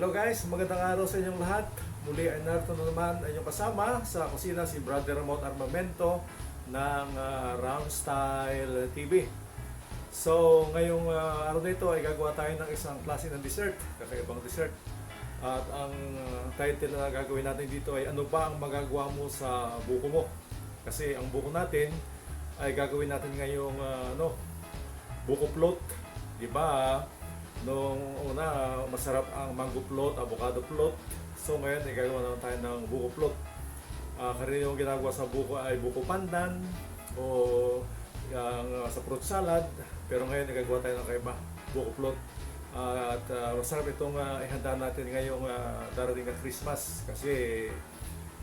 Hello guys, magandang araw sa inyong lahat. Muli ay narito na naman ay inyong kasama sa kusina si Brother Ramon Armamento ng uh, Round TV. So, ngayong ah, araw na ay gagawa tayo ng isang klase ng dessert, kakaibang dessert. At ang ah, title na gagawin natin dito ay ano ba ang magagawa mo sa buko mo? Kasi ang buko natin ay gagawin natin ngayong ah, ano, buko float, 'di ba? Nung una, masarap ang mango float, avocado float. So ngayon, ay gagawa naman tayo ng buko float. Ah, karaniwang ginagawa sa buko ay buko pandan o yung ah, sa fruit salad. Pero ngayon, nagagawa tayo ng kaiba, buko float. Ah, at ah, masarap itong uh, ihanda natin ngayong ah, darating na Christmas kasi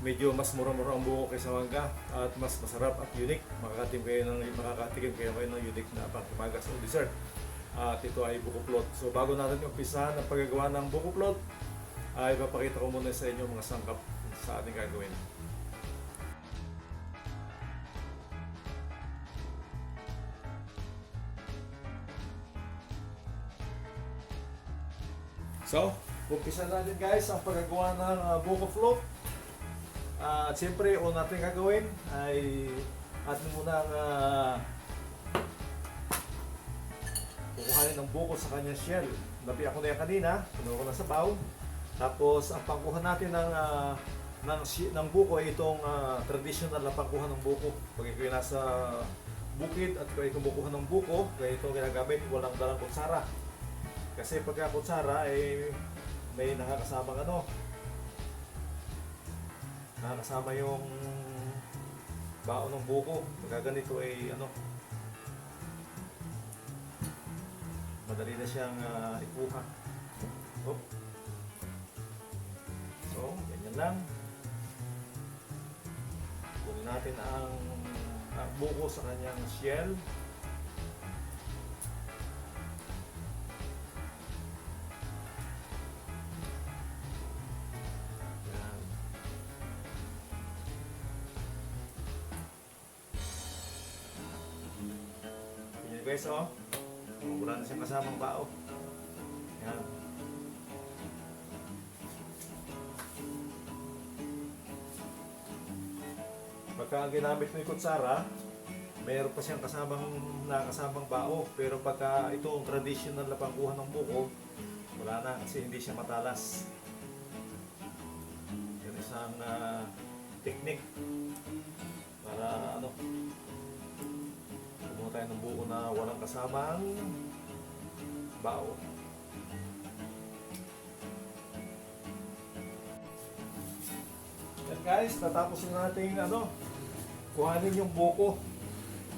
medyo mas mura-mura ang buko kaysa mangga at mas masarap at unique. Makakatikim kayo ng makakatikim kayo ng unique na panghimagas o dessert. At ito ay buko float. So bago natin umpisa ang paggagawa ng buko float, ay papakita ko muna sa inyo mga sangkap sa ating gagawin. So, umpisa natin guys ang paggagawa ng uh, buko float. Ah, at siyempre, una natin gagawin ay atin muna ang ah, kukuhanin ng buko sa kanyang shell. Nabi ako na yan kanina, pinuha ko na sa bowl. Tapos, ang pangkuha natin ng, ah, ng, ng buko ay itong ah, traditional na pangkuha ng buko. Pag ikaw nasa bukid at kayo kumukuha ng buko, kaya ito ginagamit, walang dalang kutsara. Kasi pagka kutsara ay may nakakasamang ano, nakakasama yung baon ng buko. Pagka ganito ay ano, madali na siyang uh, ikuha. Oh. So, ganyan lang. Kunin natin ang, ang buko sa kanyang shell. Guys, oh. Oh, Wala na siyang kasamang bao. Yan. Pagka ang ginamit yung kutsara, mayroon pa siyang kasamang nakasamang bao. Pero pagka itong traditional na pangkuha ng buko, wala na kasi hindi siya matalas. Yan isang ah, technique para ano, tayo ng buko na walang kasamang bao. Yan guys, natapos na natin ano, kuhanin yung buko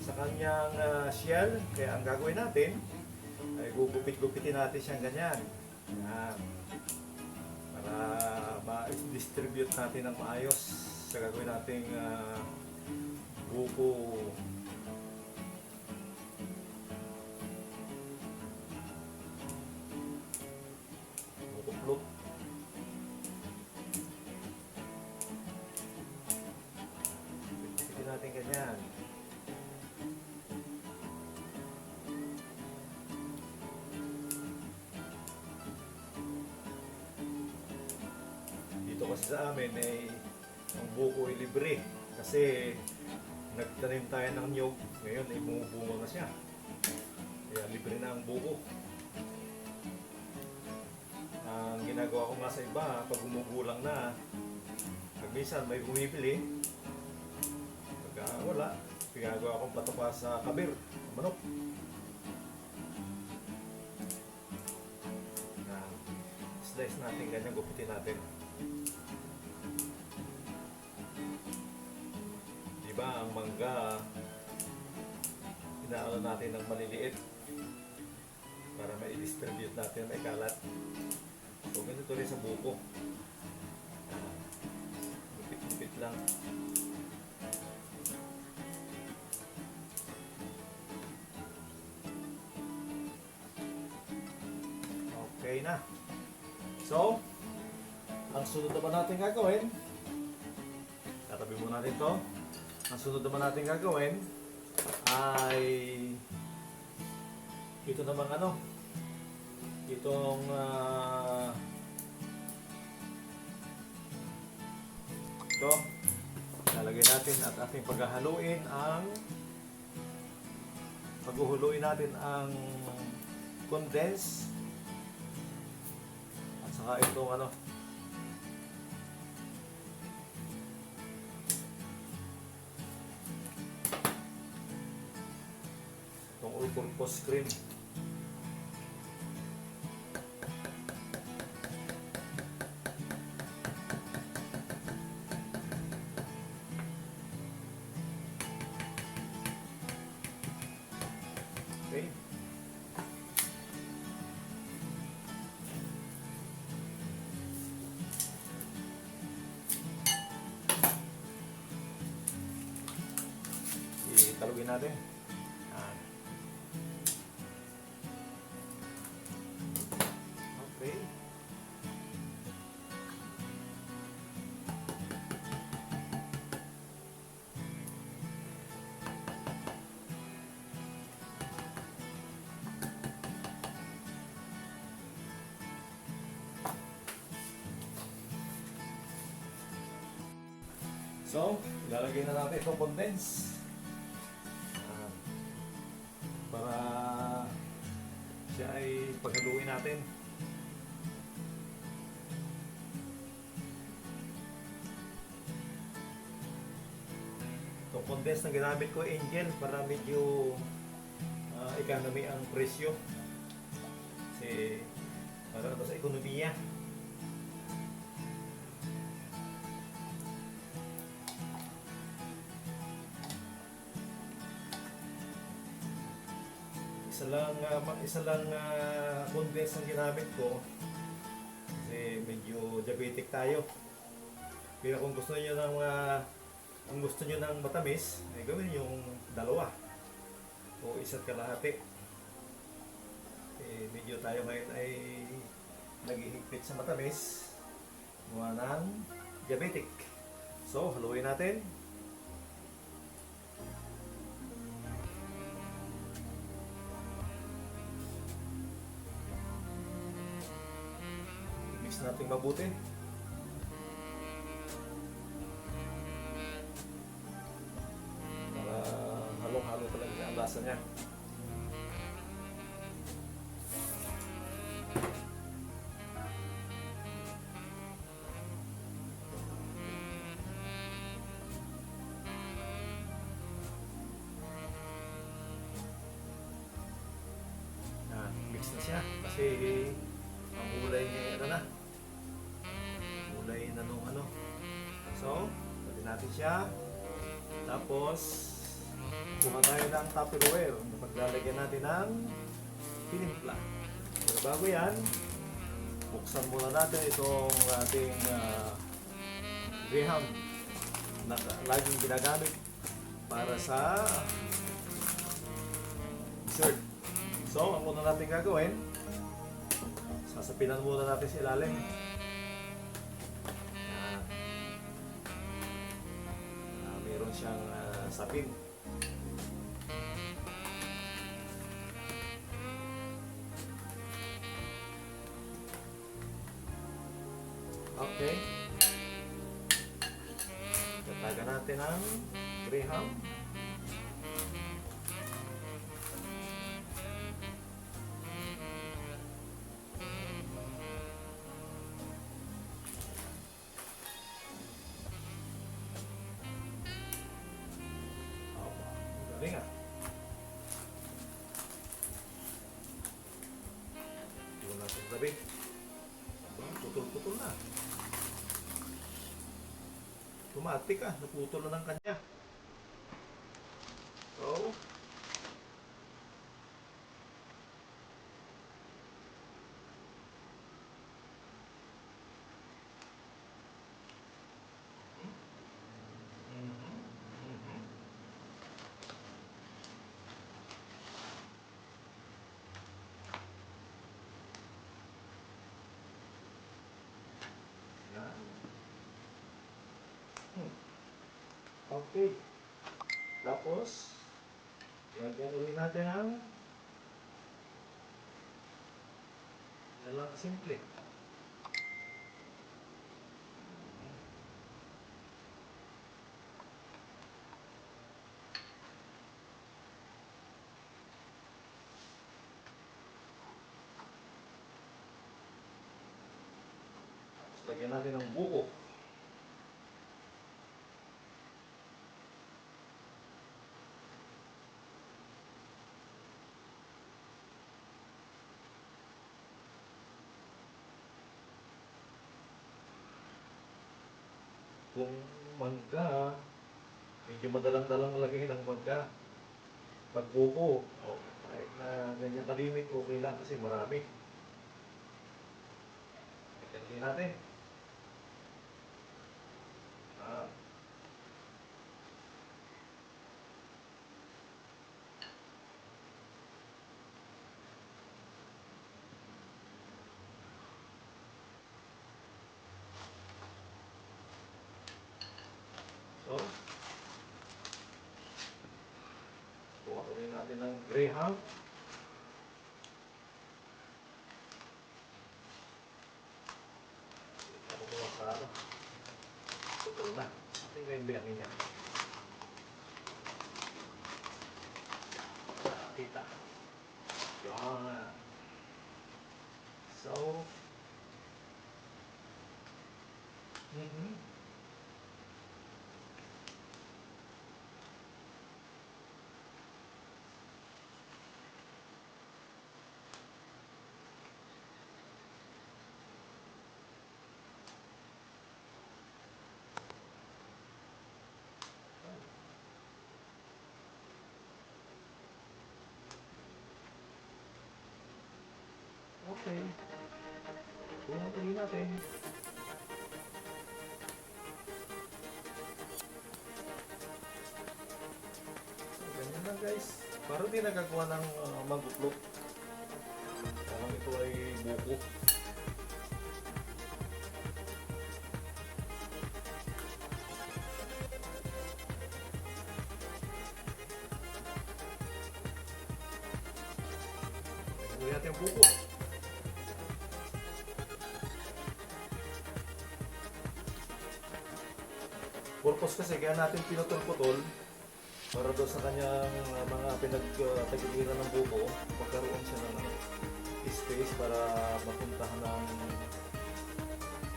sa kanyang ah, shell. Kaya ang gagawin natin ay gugupit-gupitin natin siyang ganyan. Yan. Para ma-distribute natin ng maayos sa gagawin nating ah, buko buko kasi sa amin ay ang buko ay libre. Kasi nagtanim tayo ng nyog ngayon ay bumubunga na siya. Kaya libre na ang buko. Ang ginagawa ko nga sa iba pag gumugulang na pag minsan may bumibili pagka wala ginagawa kong patupa sa kabir manok. Slice natin ganyan gupitin natin Ba ang mangga inaano natin ng maliliit para mai-distribute natin may kalat. So ganito rin sa buko. Lupit-lupit lang. Okay na. So, ang sunod naman natin gagawin, tatabi muna natin to. Ang sunod naman natin gagawin ay ito naman ano? Itong uh, ito. Lalagay natin at ating paghahaluin ang paghuhuluin natin ang condense at saka itong ano all-purpose cream Okay. Italugin natin. So, ilalagay na natin itong condense. Yan. Para siya ay paghaluin natin. Itong condense na ginamit ko, Angel, para medyo ah, economy ang presyo. Kasi para sa ekonomiya. Ah, ma- isa lang uh, condense ang ginamit ko kasi medyo diabetic tayo. Pero kung gusto niyo ng ah, kung gusto niyo ng matamis ay gawin yung dalawa o isa't kalahati. Eh, medyo tayo ngayon ay naghihigpit sa matamis gawa ng diabetic. So haluin natin mix natin mabuti. Para halong-halo talaga ang lasa niya. Yan, mix na siya kasi siya. Tapos kuha tayo ng tupperware. Na paglalagyan natin ng tinimpla pero bago yan buksan muna natin itong ating uh, graham na laging ginagamit para sa dessert. So ang una natin gagawin Sasapinan muna natin sa ilalim. Siyang ah, sapin. Okay. Tatagan natin ang graham. Tumatik ah, naputol na ng kanya. Okay. Tapos, lagyan ulit natin ang yan lang simple. Tapos, lagyan natin ng buko. Kung mangga, medyo madalang-dalang lagay ng mangga. Pag buko, oh, kahit na ganyan kalimit, okay lang kasi marami. Lagyan natin. Ah. So, kuha ulit natin ng Graham. Ako kuha sa ano. Ito na. Ito yung bilangin niya. Kita. Yan. So, mm-hmm. Okay. Kuha tuloy natin. Ganyan lang guys. Para di nagagawa ng uh, maguklok. Parang ito ay buko. Purpose kasi kaya natin pinutol-putol para doon sa kanyang uh, mga pinagtagiliran ng buko magkaroon siya ng ano, space para mapuntahan ng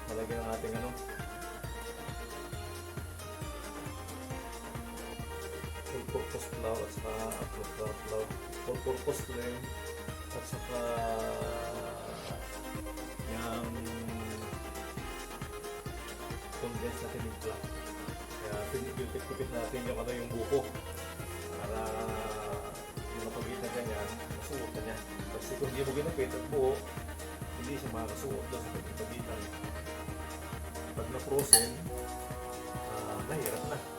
malagyan ng ating ano full purpose flour at saka apple flour flour full purpose flame at saka yung condensed na tinimpla kaya pinipit-pipit natin yung ano yung buko para yung napagitan ganyan, masuot na niya. Kasi kung hindi mo ginapit ang buo, hindi siya makakasuot doon sa pagpagitan. Pag na-frozen, ah, nahirap na.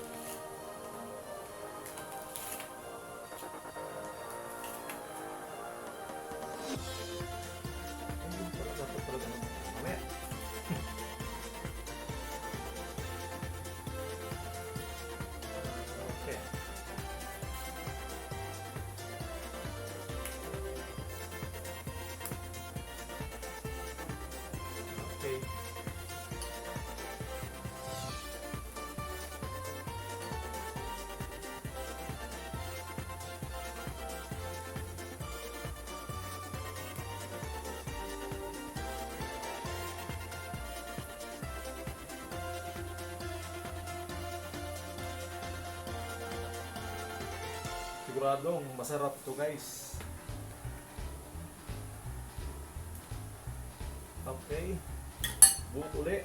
Siguradong masarap to guys. Okay. Buot uli.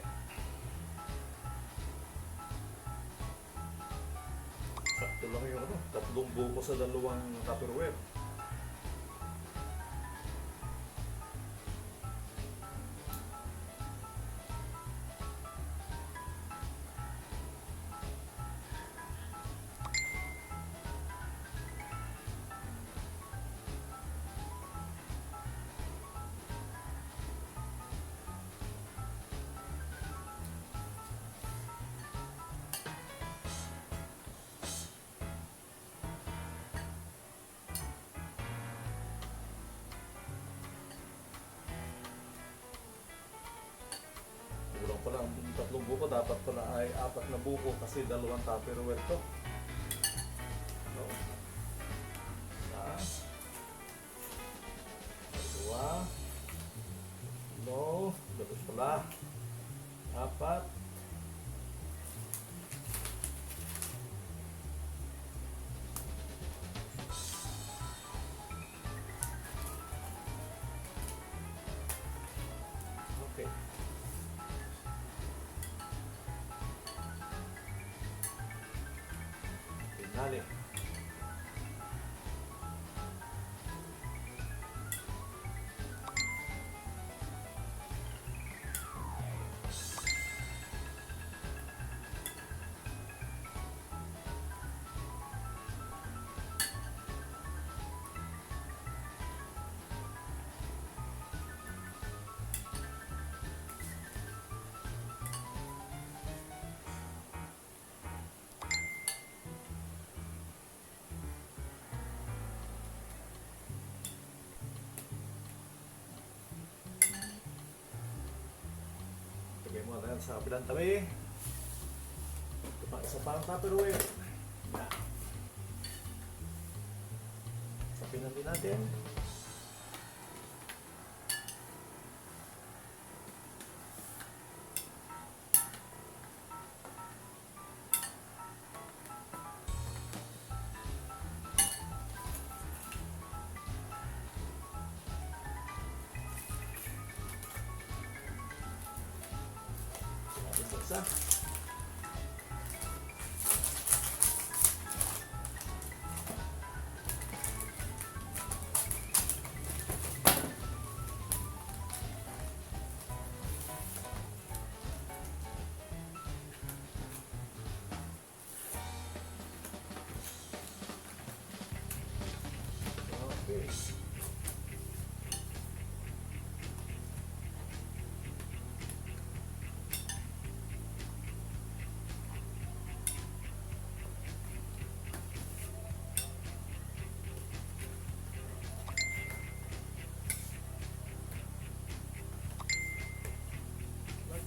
Sakto lang yung ano, tatlong buko sa dalawang tupperware. pala ang tatlong buko, dapat pala ay apat na buko kasi dalawang tupperware to. So, isa, dalawa, no, dapat pala, apat, Okay. Lagay mo na sa kabilang tabi. Ito pa, isa pa ang tupperware. Din natin. Natin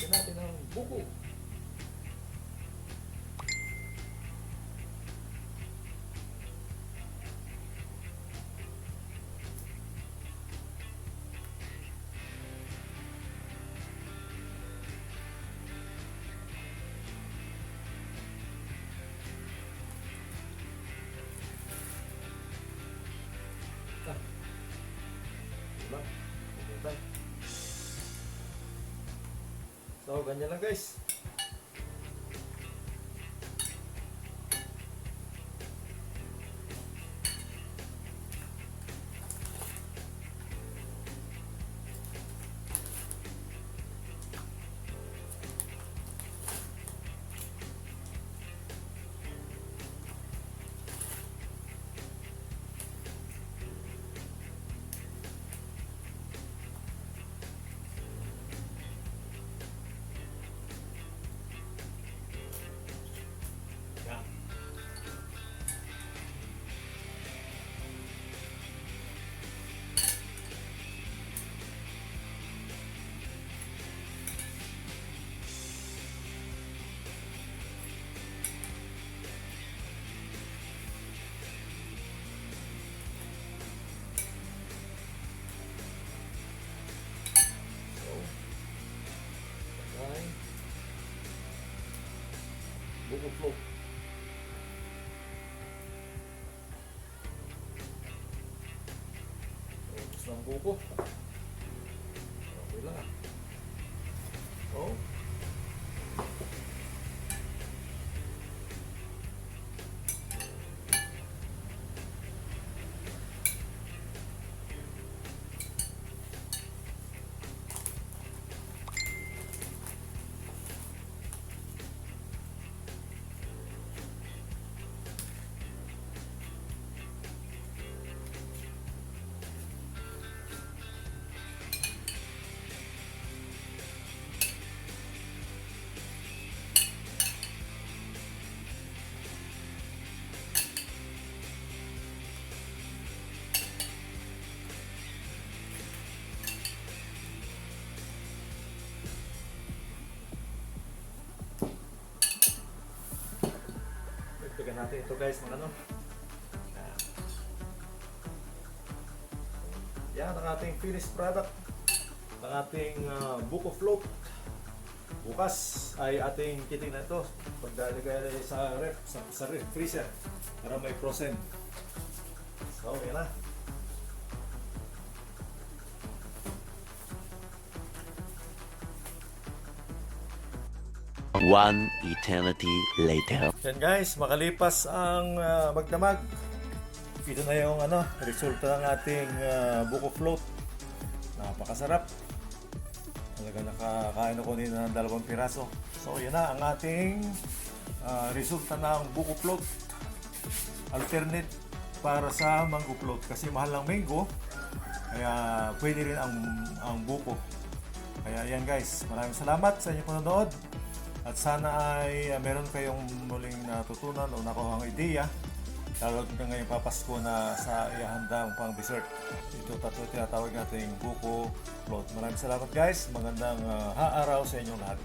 Lagyan natin ang buko. Ah. Ganyan lang guys. Ubus ng buko. Natin ito guys, mga ano. Yan. Yan ang ating finished product. Ang ating uh, buko float. Bukas ay ating titingnan ito. Pagdalagay sa ref, sa, sa ref freezer para may frozen. So, yan na. One eternity later. Yan guys, makalipas ang ah, magdamag. Ito na yung ano, resulta ng ating ah, buko float. Napakasarap. Talaga nakakain ako nito ng dalawang piraso. So yan na ang ating ah, resulta ng buko float. Alternate para sa mango float kasi mahal ang mango. Kaya pwede rin ang ang buko. Kaya yan guys, maraming salamat sa inyong panonood. At sana ay uh, meron kayong muling natutunan o nakuha ang ideya lalo na ngayong papasko na sa ihanda pang dessert. Ito tatlo tinatawag nating buko float. Maraming salamat guys. Magandang ah, haaraw sa inyong lahat.